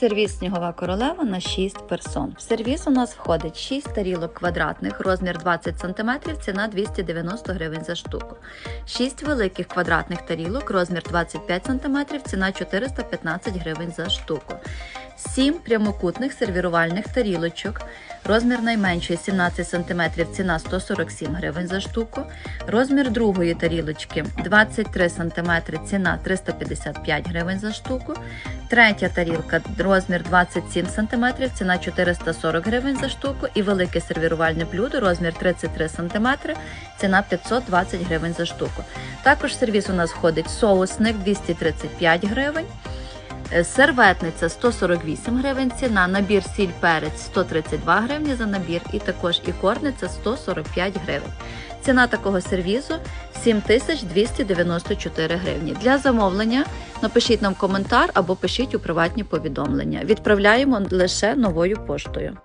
Сервіс снігова королева на 6 персон. В сервіс у нас входить 6 тарілок квадратних, розмір 20 см, ціна 290 гривень за штуку. 6 великих квадратних тарілок, розмір 25 см, ціна 415 гривень за штуку. 7 прямокутних сервірувальних тарілочок. Розмір найменшої 17 см, ціна 147 гривень за штуку. Розмір другої тарілочки 23 см, ціна 355 гривень за штуку. Третя тарілка розмір 27 см, ціна 440 гривень за штуку. І велике сервірувальне блюдо розмір 33 см, ціна 520 гривень за штуку. Також в сервіс у нас входить соусник 235 гривень. Е, Серветниця 148 гривень ціна, набір сіль перець 132 гривні за набір, і також і корниця 145 гривень. Ціна такого сервізу 7294 гривні. Для замовлення напишіть нам коментар або пишіть у приватні повідомлення. Відправляємо лише новою поштою.